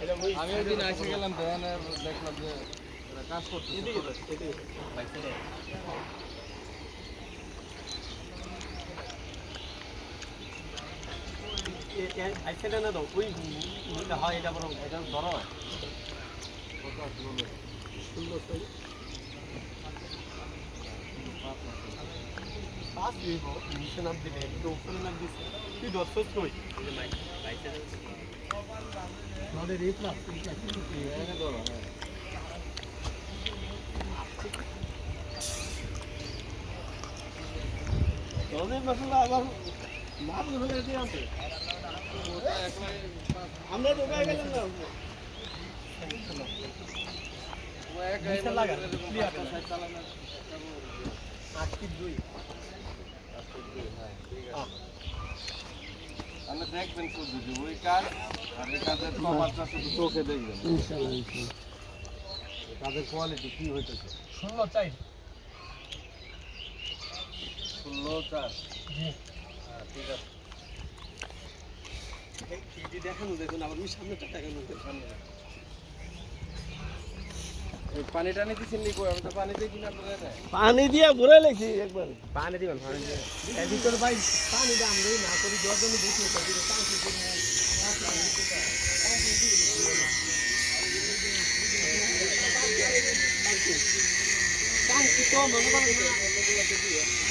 আমি ওই দিন এসে গেলাম ভ্যানের দেখলাম যে কাজ করছে আইসেটা না দাও ওই হয় এটা বরং এটা ধরো সুন্দর পাঁচ দিব নিচে নাম দিলে একটু উপরে নাম দিছে তুই দর্শক নই আমাদের এই প্লাস এখানে ধরো হ্যাঁ রনের মশলা আবার মাছ ধরে দিয়ে আনতে ওটা একলাই আমরা ঢোকায় গেলাম না ও একাই নিচে মনে লাগা, করে এরকম clear পাঁচটা করা। সাইড চালানো আট কি দুই হ্যাঁ, ঠিক আছে। আপনি দেখবেন ওই কাজ আর এই কাজের তফাৎটা শুধু চোখে দেখবেন। ইনশাআল্লাহ ইনশাআল্লাহ। এই কাজের কোয়ালিটি কি হইতেছে? ষোলো চাই। ষোলো চার। হ্যাঁ ঠিক আছে। দেখানো দেখুন আবার ওই সামনেটা দেখানো সামনে পানি টানি চিনলি কই? আমি তো পানি দিই কিনা আপনাদের এটা পানি দিয়ে ঘুরে লেছি একবার। পানি দিবেন পানি দিয়ে এর ভিতরে ভাই পানি দিয়ে আমরা না করি জল জন্য বেশি হতো কিন্তু টাঙ্কি করে টাঙ্কি তো মনে করেন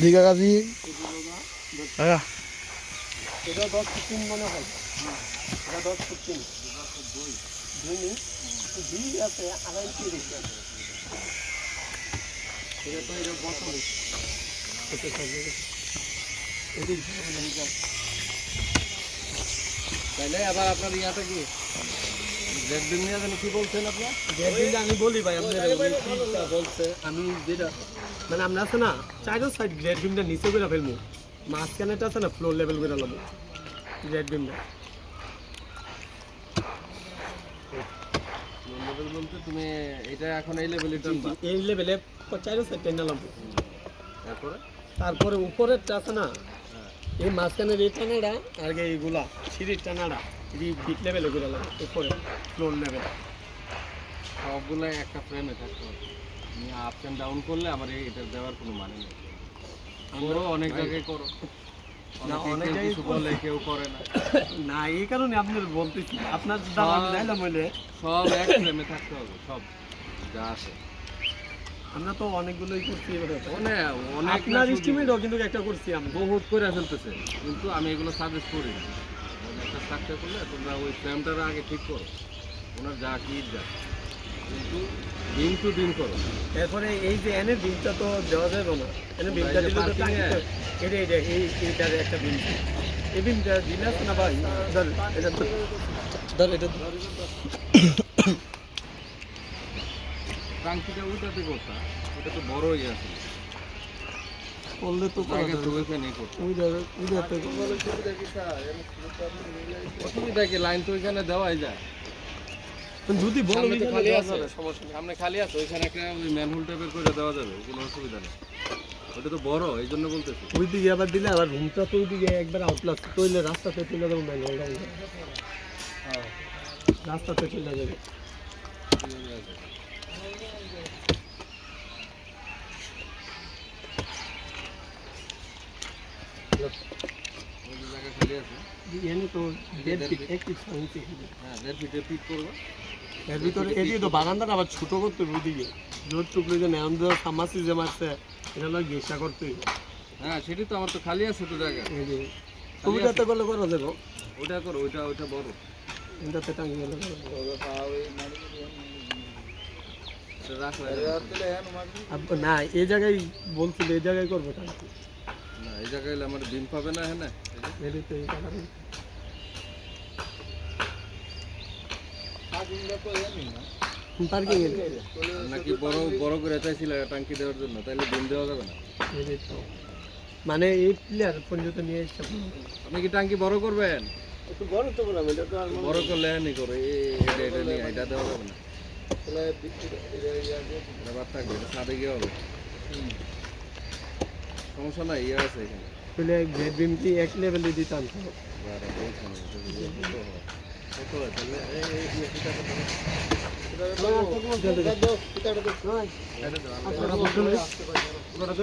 দিঘা কাজী এটা দশ ফুট তিন মনে হয়। এটা দশ ফুট। তিন দুই দুই আছে আড়াই তিরিশ আছে। এটা তো এটা বছর তাইলে আবার আপনার ইয়াটা কি? জেড নিয়ে জানি কি বলছেন আপনার আমি বলি ভাই আপনার বলছে। আমি যেটা মানে আমরা আছে না চাইরো সাইড গ্রেড নিচে করে ফেলব। মাঝখানেটা আছে না ফ্লোর লেভেল করে নেব গ্রেড বলতে তুমি এটা এখন এই লেভেলে টানবা। এই লেভেলে চাইরো সাইড টেনে নেব তারপরে? তারপরে উপরেরটা আছে না এই মাঝখানের এই টানাটা আর এইগুলা সিঁড়ির টানাটা এই বিট লেভেলে নেব উপরে ফ্লোর লেভেল সবগুলো একটা ফ্রেমে থাকতে হবে। আপ অ্যান্ড ডাউন করলে আমার এটা দেওয়ার কোনো মানে নেই। অনেক জায়গায় করো। না, অনেক জায়গায় বলে কেউ করে না। না এই কারণে আপনার বলতেছি আপনার দাম আমি যাইলাম হইলে। সব এক ফ্রেমে থাকতে হবে সব যা আছে। আমরা তো অনেকগুলোই করছি এবারে। অনেক আপনার কিন্তু একটা করছি আমরা বহুত করে ফেলতেছে। কিন্তু আমি এগুলো সাজেস্ট করি না। একটা স্ট্রাকচার করলে তোমরা ওই আগে ঠিক করো। ওনার যা কি যা। কিন্তু দিন টু করো। এরপরে এই যে বিলটা তো দেওয়া যাবে না। বিলটা দিলে তো? এটা এটা এই এইটার একটা এই দিলে না ভাই? ধর এটা ধর। এটা ধর। টাঙ্কিটা ওইটাতে করতা। ওটা তো বড় হয়ে আছে করলে তো অসুবিধা কি লাইন তো ওইখানে দেওয়াই যায়। যদি বলো খালি আছে সমস্যা নেই। সামনে খালি আছে ওইখানে একটা ওই ম্যানহোল টাইপের করে দেওয়া যাবে কোনো অসুবিধা নেই। ওটা তো বড় এই জন্য বলতেছি। ওই দিকে আবার দিলে আবার রুমটা তো ওই দিকে একবার আউটলাস তৈলে রাস্তাতে তুলে দেবো মেন রাস্তাতে চলে যাবে ওই যে জায়গা খালি আছে। এনে তো দেড় ফিট এক ফিট হয়েছে হ্যাঁ দেড় ফিটে পিট করব এর ভিতরে এদিকে তো বাগানটা আবার ছোট করতে হবে ওইদিকে জোর টুকরো যে নেওয়ান দেওয়া সামাসি যে মারছে এটা হলো গেসা করতে হবে। হ্যাঁ সেটি তো আমার তো খালি আছে তো জায়গা। সুবিধাতে করলে করা যাবে ওটা করো ওইটা ওইটা বড়। এটাতে টাঙ্গি গেলে না এই জায়গায় বলছিল এই জায়গায় করব টাঙ্কি না এই জায়গায় আমার ডিম পাবে না হ্যাঁ পার্কিং নাকি বড় বড় করে চাইছিল টাঙ্কি দেওয়ার জন্য তাহলে ডিম দেওয়া যাবে না? মানে এই প্লেয়ার পর্যন্ত নিয়ে এসছে আপনি কি টাঙ্কি বড় করবেন? বড় তো বললাম এটা তো বড় করলে হ্যাঁ করে এটা এটা নিয়ে এটা দেওয়া যাবে না। বাদ থাকবে ছাদে গিয়ে হবে। সমস্যা নাই ইয়ে আছে এখানে। তাহলে গ্রেড বিম কি এক লেভেলে দিতাম তো